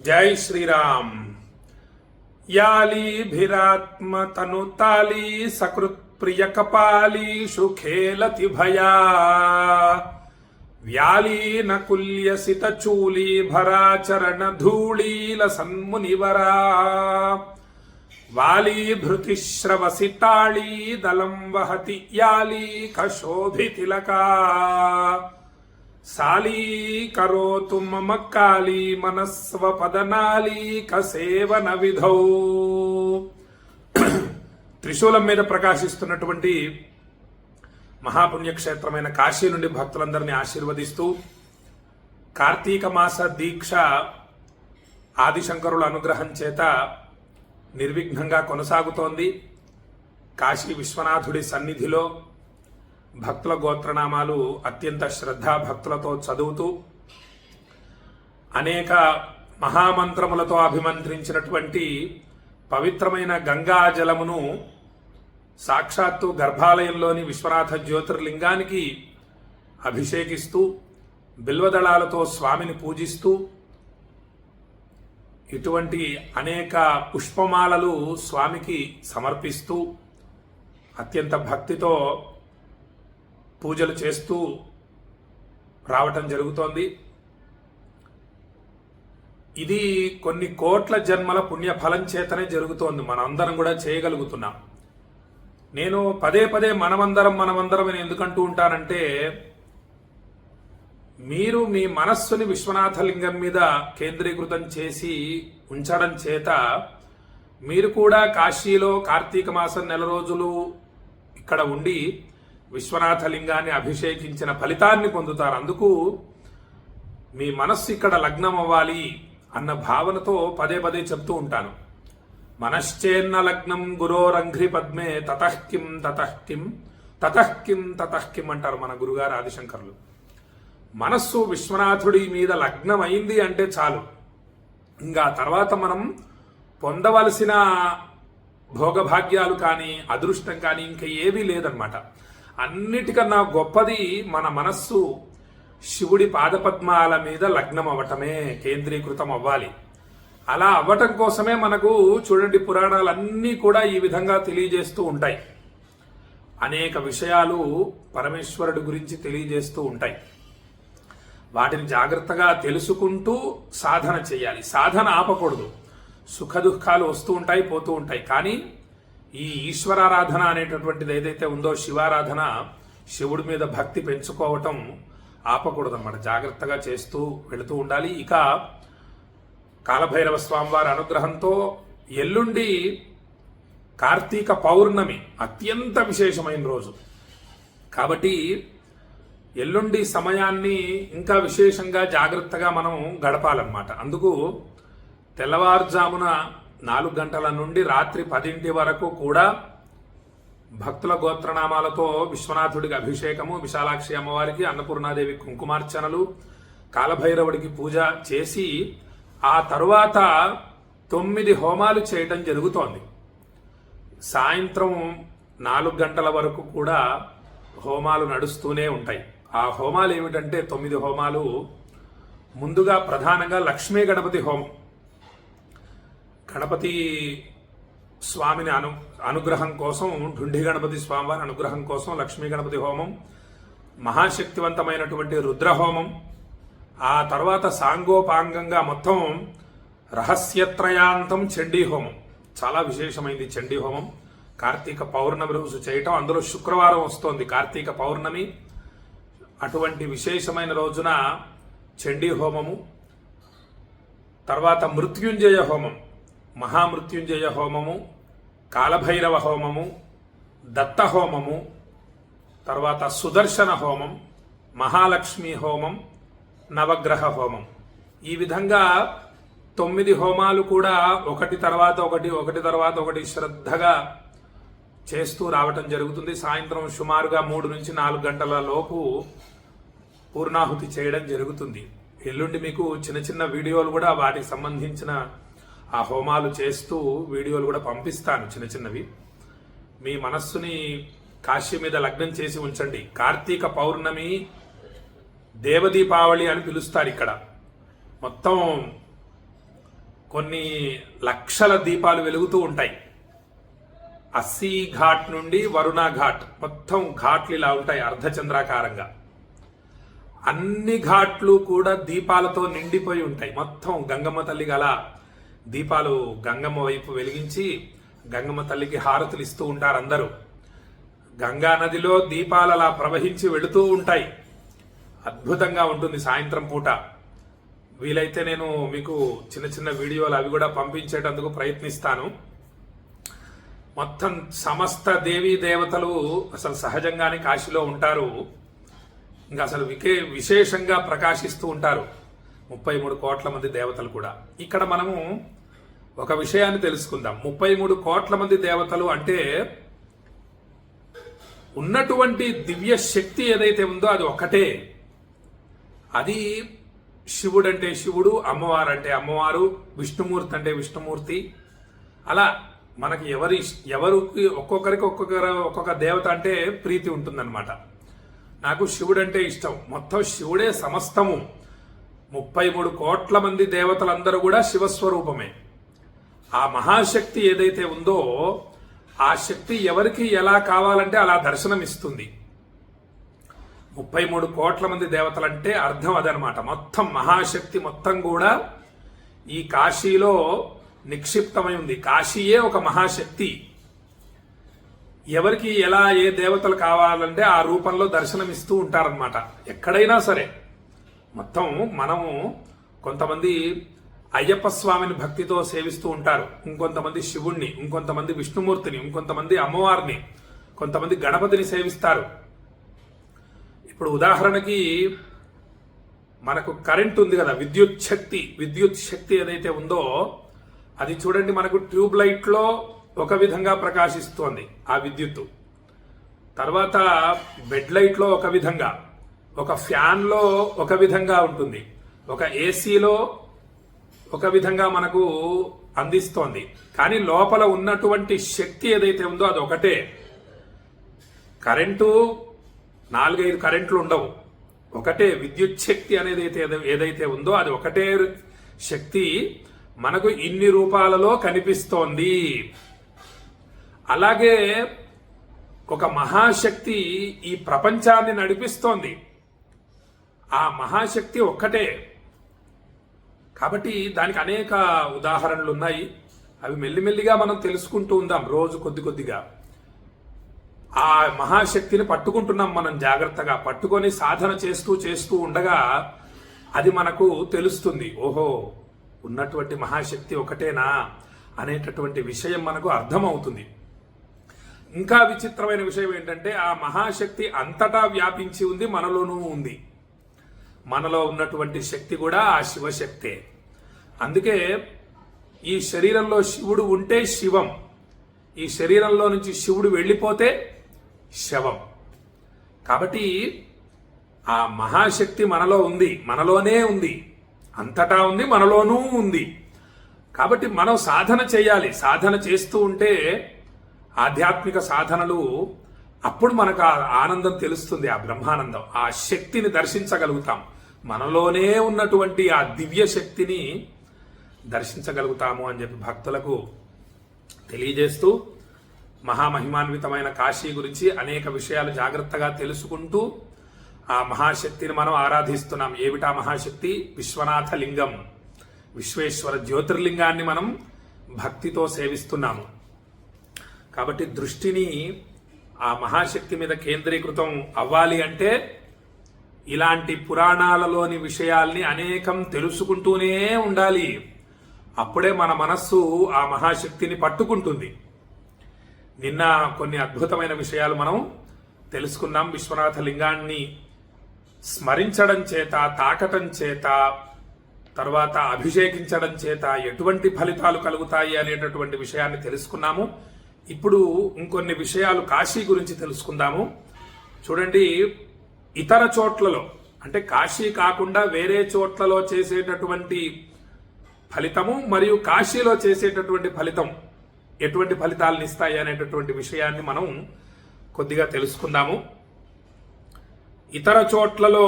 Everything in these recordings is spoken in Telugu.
జై శ్రీరామ్. యాలీభిరాత్మతనుతాళీ సకృత్ ప్రియ కపాలీషు ఖేలతి భయా వ్యాలీన కుల్యసిత చూలీ భరాచరణ ధూళీల మమ కాళీ మనస్వ పదనాళీక సేవన విధౌ. త్రిశూలం మీద ప్రకాశిస్తున్నటువంటి మహాపుణ్యక్షేత్రమైన కాశీ నుండి భక్తులందరినీ ఆశీర్వదిస్తూ కార్తీక మాస దీక్ష ఆదిశంకరుల అనుగ్రహం చేత నిర్విఘ్నంగా కొనసాగుతోంది. కాశీ విశ్వనాథుడి సన్నిధిలో భక్తుల గోత్రనామాలు అత్యంత శ్రద్ధాభక్తులతో చదువుతూ అనేక మహామంత్రములతో అభిమంత్రించినటువంటి పవిత్రమైన గంగా జలమును సాక్షాత్తు గర్భాలయంలోని విశ్వనాథ జ్యోతిర్లింగానికి అభిషేకిస్తూ బిల్వదళాలతో స్వామిని పూజిస్తూ ఇటువంటి అనేక పుష్పమాలలు స్వామికి సమర్పిస్తూ అత్యంత భక్తితో పూజలు చేస్తూ రావటం జరుగుతోంది. ఇది కొన్ని కోట్ల జన్మల పుణ్యఫలం చేతనే జరుగుతోంది. మనందరం కూడా చేయగలుగుతున్నాం. నేను పదే పదే మనమందరం మనమందరం అని ఎందుకంటూ ఉంటానంటే మీరు మీ మనస్సుని విశ్వనాథలింగం మీద కేంద్రీకృతం చేసి ఉంచడం చేత మీరు కూడా కాశీలో కార్తీక మాసం నెల రోజులు ఇక్కడ ఉండి విశ్వనాథలింగాన్ని అభిషేకించిన ఫలితాన్ని పొందుతారు. అందుకు మీ మనస్సు ఇక్కడ లగ్నం అవ్వాలి అన్న భావనతో పదే పదే చెప్తూ ఉంటాను. మనశ్చేన్న లగ్నం గురోరంఘ్రి పద్మే తతఃకిం తతఃకిం తతఃకిం తతఃకిం అంటారు మన గురుగారు ఆదిశంకర్లు. మనస్సు విశ్వనాథుడి మీద లగ్నం అయింది అంటే చాలు. ఇంకా తర్వాత మనం పొందవలసిన భోగభాగ్యాలు కానీ అదృష్టం కానీ ఇంకా ఏవీ లేదనమాట అన్నిటికన్నా గొప్పది మన మనస్సు శివుడి పాదపద్మాల మీద లగ్నం అవ్వటమే కేంద్రీకృతం అవ్వాలి అలా అవ్వటం కోసమే మనకు చూడండి పురాణాలన్నీ కూడా ఈ విధంగా తెలియజేస్తూ ఉంటాయి. అనేక విషయాలు పరమేశ్వరుడి గురించి తెలియజేస్తూ ఉంటాయి. వాటిని జాగ్రత్తగా తెలుసుకుంటూ సాధన చేయాలి. సాధన ఆపకూడదు. సుఖదుఖాలు వస్తూ ఉంటాయి పోతూ ఉంటాయి. కానీ ఈ ఈశ్వరారాధన అనేటటువంటిది ఏదైతే ఉందో శివారాధన శివుడి మీద భక్తి పెంచుకోవటం ఆపకూడదన్నమాట. జాగ్రత్తగా చేస్తూ వెళుతూ ఉండాలి. ఇక కాలభైరవ స్వామివారి అనుగ్రహంతో ఎల్లుండి కార్తీక పౌర్ణమి అత్యంత విశేషమైన రోజు. కాబట్టి ఎల్లుండి సమయాన్ని ఇంకా విశేషంగా జాగ్రత్తగా మనం గడపాలన్నమాట. అందుకు తెల్లవారుజామున నాలుగు గంటల నుండి రాత్రి పదింటి వరకు కూడా భక్తుల గోత్రనామాలతో విశ్వనాథుడికి అభిషేకము విశాలాక్షి అమ్మవారికి అన్నపూర్ణాదేవి కుంకుమార్చనలు కాలభైరవుడికి పూజ చేసి ఆ తరువాత తొమ్మిది హోమాలు చేయటం జరుగుతోంది. సాయంత్రం నాలుగు గంటల వరకు కూడా హోమాలు నడుస్తూనే ఉంటాయి. ఆ హోమాలు ఏమిటంటే తొమ్మిది హోమాలు. ముందుగా ప్రధానంగా లక్ష్మీ గణపతి హోమం. గణపతి స్వామిని అను అనుగ్రహం కోసం ఢుండి గణపతి స్వామివారి అనుగ్రహం కోసం లక్ష్మీ గణపతి హోమం మహాశక్తివంతమైనటువంటి రుద్రహోమం ఆ తర్వాత సాంగోపాంగంగా మొత్తం రహస్యత్రయాంతం చండీ హోమం. చాలా విశేషమైంది చండీ హోమం. కార్తీక పౌర్ణమి రోజు చేయటం అందులో శుక్రవారం వస్తోంది కార్తీక పౌర్ణమి. అటువంటి విశేషమైన రోజున చండీ హోమము తర్వాత మృత్యుంజయ హోమం. మహామృత్యుంజయ హోమము కాలభైరవ హోమము దత్త హోమము తర్వాత సుదర్శన హోమం మహాలక్ష్మి హోమం నవగ్రహ హోమం ఈ విధంగా తొమ్మిది హోమాలు కూడా ఒకటి తర్వాత ఒకటి ఒకటి తర్వాత ఒకటి శ్రద్ధగా చేస్తూ రావటం జరుగుతుంది. సాయంత్రం సుమారుగా మూడు నుంచి నాలుగు గంటల లోపు పూర్ణాహుతి చేయడం జరుగుతుంది. ఎల్లుండి మీకు చిన్న చిన్న వీడియోలు కూడా వాటికి సంబంధించిన ఆ హోమాలు చేస్తూ వీడియోలు కూడా పంపిస్తాను చిన్న చిన్నవి. మీ మనస్సుని కాశీ మీద లగ్నం చేసి ఉంచండి. కార్తీక పౌర్ణమి దేవదీపావళి అని పిలుస్తారు ఇక్కడ. మొత్తం కొన్ని లక్షల దీపాలు వెలుగుతూ ఉంటాయి. అస్సీ ఘాట్ నుండి వరుణ ఘాట్ మొత్తం ఘాట్లు ఇలా ఉంటాయి అర్ధచంద్రాకారంగా. అన్ని ఘాట్లు కూడా దీపాలతో నిండిపోయి ఉంటాయి. మొత్తం గంగమ్మ తల్లి గల దీపాలు గంగమ్మ వైపు వెలిగించి గంగమ్మ తల్లికి హారతులు ఇస్తూ ఉంటారు అందరూ గంగా నదిలో దీపాలు అలా ప్రవహించి వెళుతూ ఉంటాయి. అద్భుతంగా ఉంటుంది సాయంత్రం పూట. వీలైతే నేను మీకు చిన్న చిన్న వీడియోలు అవి కూడా పంపించేటందుకు ప్రయత్నిస్తాను. మొత్తం సమస్త దేవీ దేవతలు అసలు సహజంగానే కాశీలో ఉంటారు. ఇంకా అసలు వికే విశేషంగా ప్రకాశిస్తూ ఉంటారు. ముప్పై మూడు కోట్ల మంది దేవతలు కూడా. ఇక్కడ మనము ఒక విషయాన్ని తెలుసుకుందాం. ముప్పై మూడు కోట్ల మంది దేవతలు అంటే ఉన్నటువంటి దివ్య శక్తి ఏదైతే ఉందో అది ఒకటే అది శివుడు అంటే శివుడు అమ్మవారు అంటే అమ్మవారు విష్ణుమూర్తి అంటే విష్ణుమూర్తి. అలా మనకి ఎవరి ఎవరికి ఒక్కొక్కరికి ఒక్కొక్కరు ఒక్కొక్క దేవత అంటే ప్రీతి ఉంటుందన్నమాట. నాకు శివుడు అంటే ఇష్టం. మొత్తం శివుడే సమస్తము. ముప్పై మూడు కోట్ల మంది దేవతలందరూ కూడా శివస్వరూపమే. ఆ మహాశక్తి ఏదైతే ఉందో ఆ శక్తి ఎవరికి ఎలా కావాలంటే అలా దర్శనమిస్తుంది. ముప్పై మూడు కోట్ల మంది దేవతలంటే అర్థం అదనమాట. మొత్తం మహాశక్తి మొత్తం కూడా ఈ కాశీలో నిక్షిప్తమై ఉంది. కాశీయే ఒక మహాశక్తి. ఎవరికి ఎలా ఏ దేవతలు కావాలంటే ఆ రూపంలో దర్శనమిస్తూ ఉంటారనమాట ఎక్కడైనా సరే. మొత్తం మనము కొంతమంది అయ్యప్ప స్వామిని భక్తితో సేవిస్తూ ఉంటారు. ఇంకొంతమంది శివుణ్ణి ఇంకొంతమంది విష్ణుమూర్తిని ఇంకొంతమంది అమ్మవారిని కొంతమంది గణపతిని సేవిస్తారు. ఇప్పుడు ఉదాహరణకి మనకు కరెంట్ ఉంది కదా విద్యుత్ శక్తి విద్యుత్ శక్తి ఏదైతే ఉందో అది చూడండి మనకు ట్యూబ్ లైట్లో ఒక విధంగా ప్రకాశిస్తోంది ఆ విద్యుత్తు. తర్వాత బెడ్ లైట్లో ఒక విధంగా ఒక ఫ్యాన్లో ఒక విధంగా ఉంటుంది. ఒక ఏసీలో ఒక విధంగా మనకు అందిస్తోంది. కానీ లోపల ఉన్నటువంటి శక్తి ఏదైతే ఉందో అది ఒకటే. కరెంటు నాలుగైదు కరెంట్లు ఉండవు. ఒకటే విద్యుత్ శక్తి అనేది అయితే ఏదైతే ఉందో అది ఒకటే శక్తి మనకు ఇన్ని రూపాలలో కనిపిస్తోంది. అలాగే ఒక మహాశక్తి ఈ ప్రపంచాన్ని నడిపిస్తోంది. ఆ మహాశక్తి ఒక్కటే. కాబట్టి దానికి అనేక ఉదాహరణలు ఉన్నాయి అవి మెల్లిమెల్లిగా మనం తెలుసుకుంటూ ఉందాం రోజు కొద్ది కొద్దిగా. ఆ మహాశక్తిని పట్టుకుంటున్నాం మనం జాగ్రత్తగా. పట్టుకొని సాధన చేస్తూ చేస్తూ ఉండగా అది మనకు తెలుస్తుంది. ఓహో ఉన్నటువంటి మహాశక్తి ఒకటేనా అనేటటువంటి విషయం మనకు అర్థమవుతుంది. ఇంకా విచిత్రమైన విషయం ఏంటంటే ఆ మహాశక్తి అంతటా వ్యాపించి ఉంది మనలోనూ ఉంది. మనలో ఉన్నటువంటి శక్తి కూడా ఆ శివశక్తే. అందుకే ఈ శరీరంలో శివుడు ఉంటే శివం. ఈ శరీరంలో నుంచి శివుడు వెళ్ళిపోతే శవం. కాబట్టి ఆ మహాశక్తి మనలో ఉంది మనలోనే ఉంది అంతటా ఉంది మనలోనూ ఉంది. కాబట్టి మనం సాధన చేయాలి. సాధన చేస్తూ ఉంటే ఆధ్యాత్మిక సాధనలు అప్పుడు మనకు ఆ ఆనందం తెలుస్తుంది ఆ బ్రహ్మానందం ఆ శక్తిని దర్శించగలుగుతాం. మనలోనే ఉన్నటువంటి ఆ దివ్య శక్తిని దర్శించగలుగుతాము అని చెప్పి భక్తులకు తెలియజేస్తూ మహామహిమాన్వితమైన కాశీ గురించి అనేక విషయాలు జాగ్రత్తగా తెలుసుకుంటూ ఆ మహాశక్తిని మనం ఆరాధిస్తున్నాం. ఏమిటా మహాశక్తి? విశ్వనాథ లింగం విశ్వేశ్వర జ్యోతిర్లింగాన్ని మనం భక్తితో సేవిస్తున్నాము. కాబట్టి దృష్టిని ఆ మహాశక్తి మీద కేంద్రీకృతం అవ్వాలి అంటే ఇలాంటి పురాణాలలోని విషయాల్ని అనేకం తెలుసుకుంటూనే ఉండాలి. అప్పుడే మన మనస్సు ఆ మహాశక్తిని పట్టుకుంటుంది. నిన్న కొన్ని అద్భుతమైన విషయాలు మనం తెలుసుకున్నాం. విశ్వనాథ లింగాన్ని స్మరించడం చేత తాకటం చేత తర్వాత అభిషేకించడం చేత ఎటువంటి ఫలితాలు కలుగుతాయి అనేటటువంటి విషయాన్ని తెలుసుకున్నాము. ఇప్పుడు ఇంకొన్ని విషయాలు కాశీ గురించి తెలుసుకుందాము. చూడండి ఇతర చోట్లలో అంటే కాశీ కాకుండా వేరే చోట్లలో చేసేటటువంటి ఫలితము మరియు కాశీలో చేసేటటువంటి ఫలితం ఎటువంటి ఫలితాలను ఇస్తాయి అనేటటువంటి విషయాన్ని మనం కొద్దిగా తెలుసుకుందాము. ఇతర చోట్లలో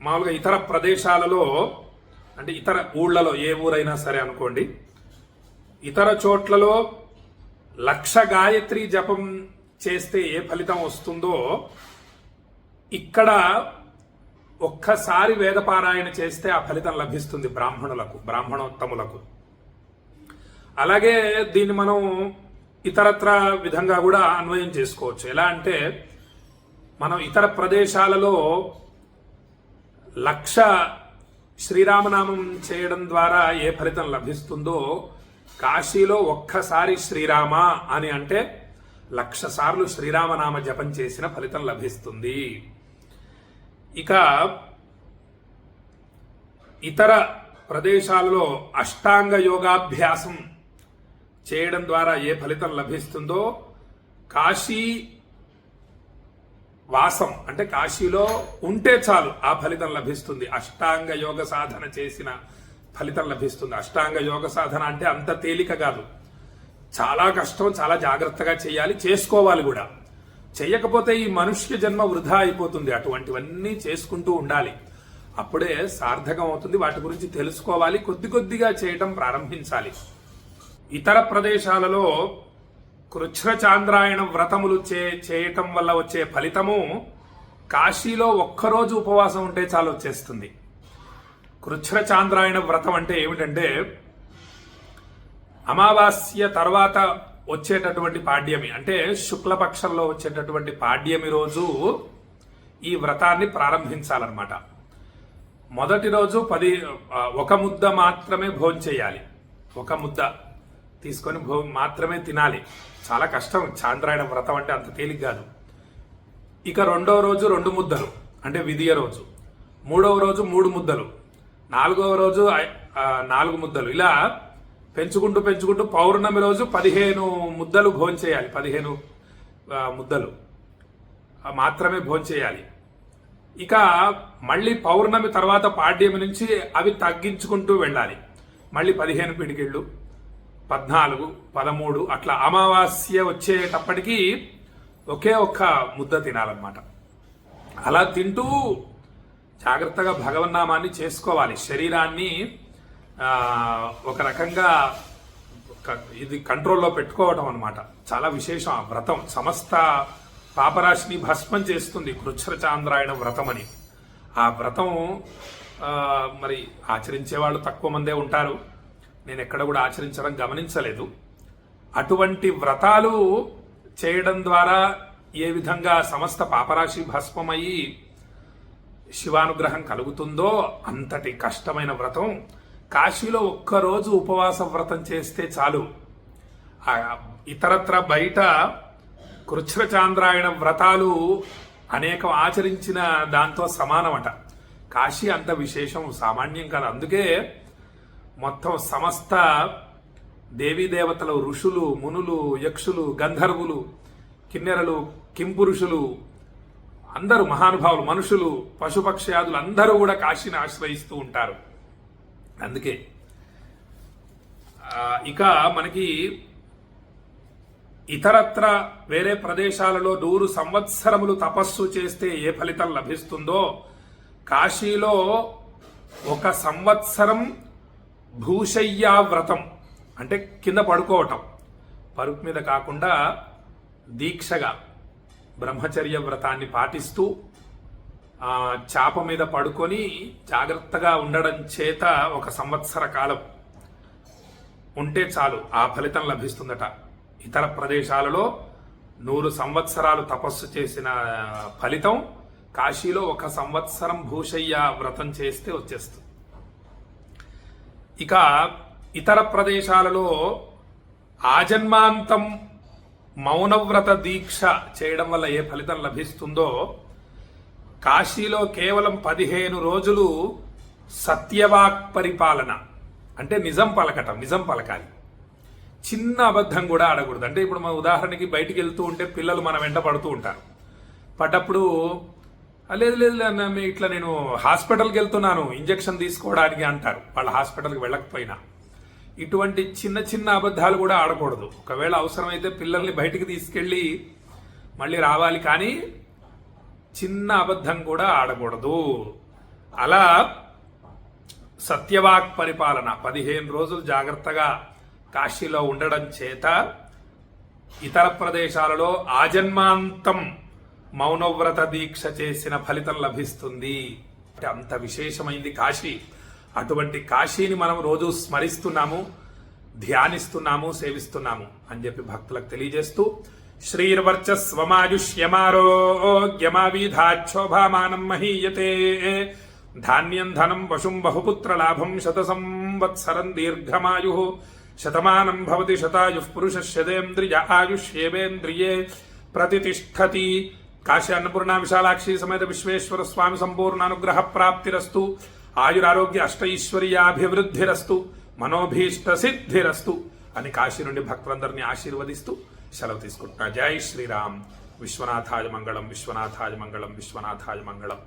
మామూలుగా ఇతర ప్రదేశాలలో అంటే ఇతర ఊళ్ళలో ఏ ఊరైనా సరే అనుకోండి ఇతర చోట్లలో లక్ష గాయత్రి జపం చేస్తే ఏ ఫలితం వస్తుందో ఇక్కడ ఒక్కసారి వేదపారాయణ చేస్తే ఆ ఫలితం లభిస్తుంది బ్రాహ్మణులకు బ్రాహ్మణోత్తములకు. అలాగే దీన్ని మనం ఇతరత్ర విధంగా కూడా అన్వయం చేసుకోవచ్చు. ఎలా అంటే మనం ఇతర ప్రదేశాలలో లక్ష శ్రీరామనామం చేయడం ద్వారా ఏ ఫలితం లభిస్తుందో కాశీలో ఒక్కసారి శ్రీరామ అని అంటే లక్ష సార్లు శ్రీరామనామ జపం చేసిన ఫలితం లభిస్తుంది. ఇక ఇతర ప్రదేశాలలో అష్టాంగ యోగాభ్యాసం చేయడం ద్వారా ఏ ఫలితం లభిస్తుందో కాశీ వాసం అంటే కాశీలో ఉంటే చాలు ఆ ఫలితం లభిస్తుంది. అష్టాంగ యోగ సాధన చేసిన ఫలితం లభిస్తుంది. అష్టాంగ యోగ సాధన అంటే అంత తేలిక కాదు. చాలా కష్టం చాలా జాగ్రత్తగా చేయాలి చేసుకోవాలి కూడా. చేయకపోతే ఈ మనుష్య జన్మ వృధా అయిపోతుంది. అటువంటివన్నీ చేసుకుంటూ ఉండాలి. అప్పుడే సార్థకం అవుతుంది. వాటి గురించి తెలుసుకోవాలి. కొద్ది కొద్దిగా చేయటం ప్రారంభించాలి. ఇతర ప్రదేశాలలో కృచ్ఛ్రచాంద్రాయణ వ్రతములు చే చేయటం వల్ల వచ్చే ఫలితము కాశీలో ఒక్కరోజు ఉపవాసం ఉంటే చాలు వచ్చేస్తుంది. కృచ్ఛ్రచాంద్రాయణ వ్రతం అంటే ఏమిటంటే అమావాస్య తర్వాత వచ్చేటటువంటి పాడ్యమి. అంటే శుక్లపక్షంలో వచ్చేటటువంటి పాడ్యమి రోజు ఈ వ్రతాన్ని ప్రారంభించాలన్నమాట. మొదటి రోజు పది ఒక ముద్ద మాత్రమే భోజనం చేయాలి. ఒక ముద్ద తీసుకొని భో మాత్రమే తినాలి. చాలా కష్టం. చాంద్రాయణ వ్రతం అంటే అంత తేలిక కాదు. ఇక రెండవ రోజు రెండు ముద్దలు. అంటే విధియ రోజు. మూడవ రోజు మూడు ముద్దలు. నాలుగవ రోజు నాలుగు ముద్దలు. ఇలా పెంచుకుంటూ పెంచుకుంటూ పౌర్ణమి రోజు పదిహేను ముద్దలు భోంచేయాలి పదిహేను ముద్దలు. మాత్రమే భోంచేయాలి ఇక మళ్ళీ పౌర్ణమి తర్వాత పాడ్యమి నుంచి అవి తగ్గించుకుంటూ వెళ్ళాలి. మళ్ళీ పదిహేను పిడికిళ్ళు పద్నాలుగు పదమూడు అట్లా అమావాస్య వచ్చేటప్పటికీ ఒకే ఒక్క ముద్ద తినాలన్నమాట. అలా తింటూ జాగ్రత్తగా భగవన్నామాన్ని చేసుకోవాలి. శరీరాన్ని ఒక రకంగా ఇది కంట్రోల్లో పెట్టుకోవటం అనమాట చాలా విశేషం ఆ వ్రతం. సమస్త పాపరాశిని భస్మం చేస్తుంది కృచ్ఛ్ర చాంద్రాయణ వ్రతం అని. ఆ వ్రతం మరి ఆచరించే వాళ్ళు తక్కువ మందే ఉంటారు. నేను ఎక్కడ కూడా ఆచరించడం గమనించలేదు. అటువంటి వ్రతాలు చేయడం ద్వారా ఏ విధంగా సమస్త పాపరాశి భస్మమయ్యి శివానుగ్రహం కలుగుతుందో అంతటి కష్టమైన వ్రతం కాశీలో ఒక్కరోజు ఉపవాస వ్రతం చేస్తే చాలు. ఇతరత్ర బయట కృచ్ఛ్రచాంద్రాయణ వ్రతాలు అనేకం ఆచరించిన దాంతో సమానమట. కాశీ అంత విశేషం సామాన్యం కాదు. అందుకే మొత్తం సమస్త దేవీ దేవతలు ఋషులు మునులు యక్షులు గంధర్వులు కిన్నెరలు కింపురుషులు అందరూ మహానుభావులు మనుషులు పశుపక్ష్యాదులు అందరూ కూడా కాశీని ఆశ్రయిస్తూ ఉంటారు. అందుకే. ఇక మనకి ఇతరత్ర వేరే ప్రదేశాలలో నూరు సంవత్సరములు తపస్సు చేస్తే ఏ ఫలితం లభిస్తుందో కాశీలో ఒక సంవత్సరం భూషయ్యా వ్రతం అంటే కింద పడుకోవటం. పరుపు మీద కాకుండా దీక్షగా బ్రహ్మచర్య వ్రతాన్ని పాటిస్తూ చాప మీద పడుకొని జాగ్రత్తగా ఉండడం చేత ఒక సంవత్సర కాలం ఉంటే చాలు ఆ ఫలితం లభిస్తుందట. ఇతర ప్రదేశాలలో నూరు సంవత్సరాలు తపస్సు చేసిన ఫలితం కాశీలో ఒక సంవత్సరం భూషయ్య వ్రతం చేస్తే వచ్చేస్తుంది. ఇక ఇతర ప్రదేశాలలో ఆజన్మాంతం మౌనవ్రత దీక్ష చేయడం వల్ల ఏ ఫలితం లభిస్తుందో కాశీలో కేవలం పదిహేను రోజులు సత్యవాక్ పరిపాలన. అంటే నిజం పలకటం నిజం పలకాలి. చిన్న అబద్ధం కూడా ఆడకూడదు. అంటే ఇప్పుడు మన ఉదాహరణకి బయటికి వెళ్తూ ఉంటే పిల్లలు మన వెంట పడుతూ ఉంటారు. పడ్డప్పుడు లేదు లేదు మీ- ఇట్లా నేను హాస్పిటల్కి వెళ్తున్నాను ఇంజక్షన్ తీసుకోవడానికి అంటారు. వాళ్ళ హాస్పిటల్కి వెళ్ళకపోయినా. ఇటువంటి చిన్న చిన్న అబద్ధాలు కూడా ఆడకూడదు. ఒకవేళ అవసరమైతే పిల్లల్ని బయటికి తీసుకెళ్ళి మళ్ళీ రావాలి. కానీ చిన్న అబద్ధం కూడా ఆడకూడదు. అలా సత్యవాక్ పరిపాలన పదిహేను రోజులు జాగ్రత్తగా కాశీలో ఉండడం చేత ఇతర ప్రదేశాలలో ఆజన్మాంతం మౌనవ్రత దీక్ష చేసిన ఫలితం లభిస్తుంది. అంత విశేషమైంది కాశీ. అటువంటి కాశీని మనం రోజు స్మరిస్తున్నాము ధ్యానిస్తున్నాము సేవిస్తున్నాము అని చెప్పి భక్తులకు తెలియజేస్తూ శ్రీర్వర్చస్వమాయుష్యమారోగ్యమావిధాక్షోభామానం మహీయతే ధాన్యం ధనం పశుం బహుపుత్ర లాభం శత సంవత్సరం దీర్ఘమాయు శతమానం భవతి శతాయు పురుష శతేంద్రియ ఆయుష్యేవేంద్రియే ప్రతిష్టతి కాశీ అన్నపూర్ణ విశాలాక్షి సమేత విశ్వేశ్వర స్వామి సంపూర్ణ అనుగ్రహ ప్రాప్తిరస్తు ఆయురారోగ్య అష్టైశ్వర్యాభివృద్ధిరస్తు మనోభీష్ట సిద్ధిరస్తు అని కాశీ నుండి భక్తులందరినీ ఆశీర్వదిస్తూ సెలవు తీసుకుంటున్నా. జై శ్రీరామ్. విశ్వనాథాయ మంగళం విశ్వనాథాయ మంగళం విశ్వనాథాయ మంగళం.